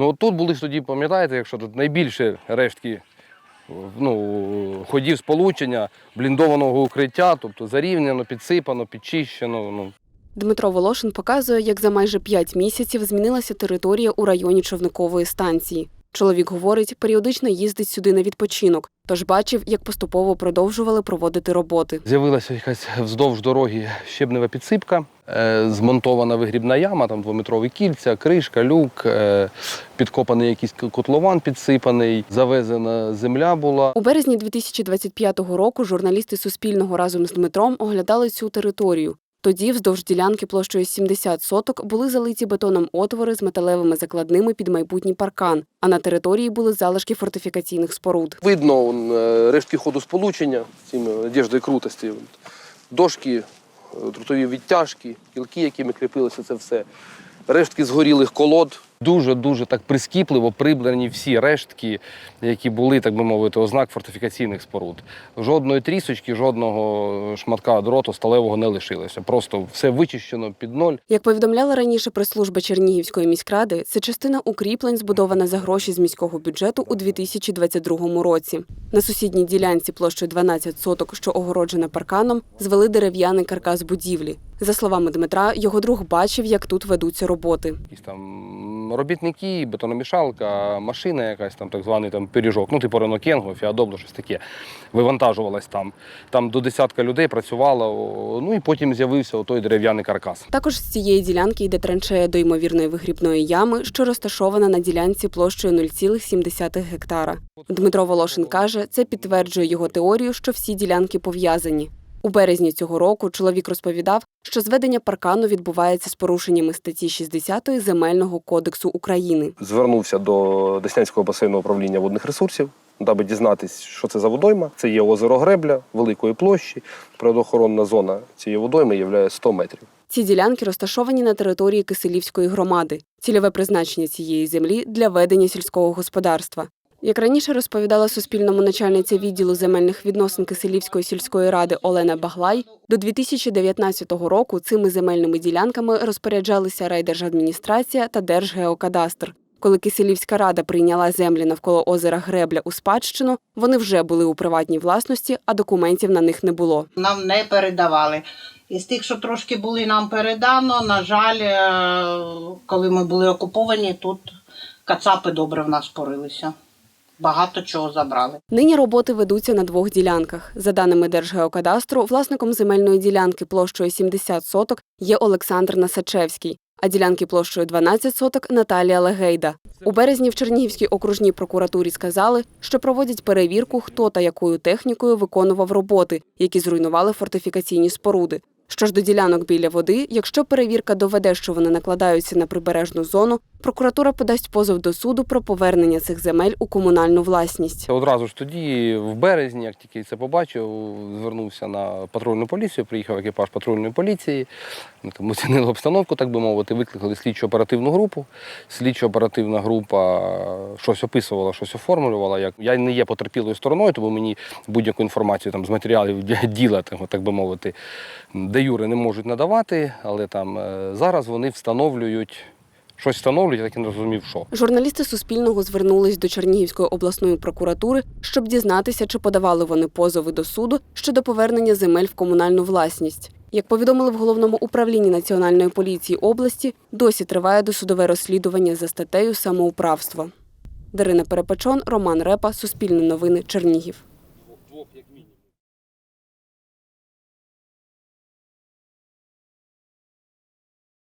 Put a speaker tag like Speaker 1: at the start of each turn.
Speaker 1: Ну тут були тоді, пам'ятаєте, якщо тут найбільше рештки ну, ходів сполучення, бліндованого укриття, тобто зарівняно, підсипано, підчищено. Ну,
Speaker 2: Дмитро Волошин показує, як за майже п'ять місяців змінилася територія у районі човникової станції. Чоловік говорить, періодично їздить сюди на відпочинок, тож бачив, як поступово продовжували проводити роботи.
Speaker 1: З'явилася якась вздовж дороги щебнева підсипка, е, змонтована вигрібна яма, там двометрові кільця, кришка, люк, е, підкопаний якийсь котлован підсипаний, завезена земля була.
Speaker 2: У березні 2025 року журналісти Суспільного разом з Дмитром оглядали цю територію. Тоді вздовж ділянки площею 70 соток були залиті бетоном отвори з металевими закладними під майбутній паркан, а на території були залишки фортифікаційних споруд.
Speaker 1: Видно е, рештки ходу сполучення, цими одеждою крутості, дошки, е, трутові відтяжки, кілки, якими кріпилося це все. Рештки згорілих колод. Дуже-дуже так прискіпливо прибрані всі рештки, які були, так би мовити, ознак фортифікаційних споруд. Жодної трісочки, жодного шматка дроту сталевого не лишилося. Просто все вичищено під ноль.
Speaker 2: Як повідомляла раніше прес-служба Чернігівської міськради, це частина укріплень, збудована за гроші з міського бюджету у 2022 році. На сусідній ділянці площею 12 соток, що огороджена парканом, звели дерев'яний каркас будівлі. За словами Дмитра, його друг бачив, як тут ведуться роботи.
Speaker 1: Якісь там робітники, бетономішалка, машина якась там, так званий там пиріжок, ну типу Рено Кенго, Фіадобло, щось таке. Вивантажувалась там. Там до десятка людей працювало. Ну і потім з'явився той дерев'яний каркас.
Speaker 2: Також з цієї ділянки йде траншея до ймовірної вигрібної ями, що розташована на ділянці площею 0,7 гектара. Дмитро Волошин каже, це підтверджує його теорію, що всі ділянки пов'язані. У березні цього року чоловік розповідав, що зведення паркану відбувається з порушеннями статті 60 Земельного кодексу України.
Speaker 1: Звернувся до Деснянського басейного управління водних ресурсів, даби дізнатись, що це за водойма. Це є озеро Гребля великої площі. Природоохоронна зона цієї водойми є 100 метрів.
Speaker 2: Ці ділянки розташовані на території Киселівської громади. Цільове призначення цієї землі для ведення сільського господарства. Як раніше розповідала Суспільному начальниця відділу земельних відносин Киселівської сільської ради Олена Баглай, до 2019 року цими земельними ділянками розпоряджалися райдержадміністрація та Держгеокадастр. Коли Киселівська рада прийняла землі навколо озера Гребля у спадщину, вони вже були у приватній власності, а документів на них не було.
Speaker 3: нам не передавали. Із тих, що трошки були нам передано, на жаль, е, коли ми були окуповані, тут кацапи добре в нас порилися. Багато чого забрали.
Speaker 2: Нині роботи ведуться на двох ділянках. За даними Держгеокадастру, власником земельної ділянки площею 70 соток є Олександр Насачевський, а ділянки площею 12 соток Наталія Легейда. У березні в Чернігівській окружній прокуратурі сказали, що проводять перевірку, хто та якою технікою виконував роботи, які зруйнували фортифікаційні споруди. Що ж до ділянок біля води, якщо перевірка доведе, що вони накладаються на прибережну зону, прокуратура подасть позов до суду про повернення цих земель у комунальну власність.
Speaker 1: Одразу ж тоді, в березні, як тільки це побачив, звернувся на патрульну поліцію, приїхав екіпаж патрульної поліції. Там оцінили обстановку, так би мовити, викликали слідчо оперативну групу. Слідчо-оперативна група щось описувала, щось оформлювала. Як я не є потерпілою стороною, тому мені будь-яку інформацію там з матеріалів діла, так би мовити, де юри не можуть надавати, але там е, зараз вони встановлюють. Щось встановлюють, так і не зрозумів, що.
Speaker 2: Журналісти Суспільного звернулись до Чернігівської обласної прокуратури, щоб дізнатися, чи подавали вони позови до суду щодо повернення земель в комунальну власність. Як повідомили в головному управлінні національної поліції області, досі триває досудове розслідування за статтею самоуправство. Дарина Перепечон, Роман Репа, Суспільне новини, Чернігів.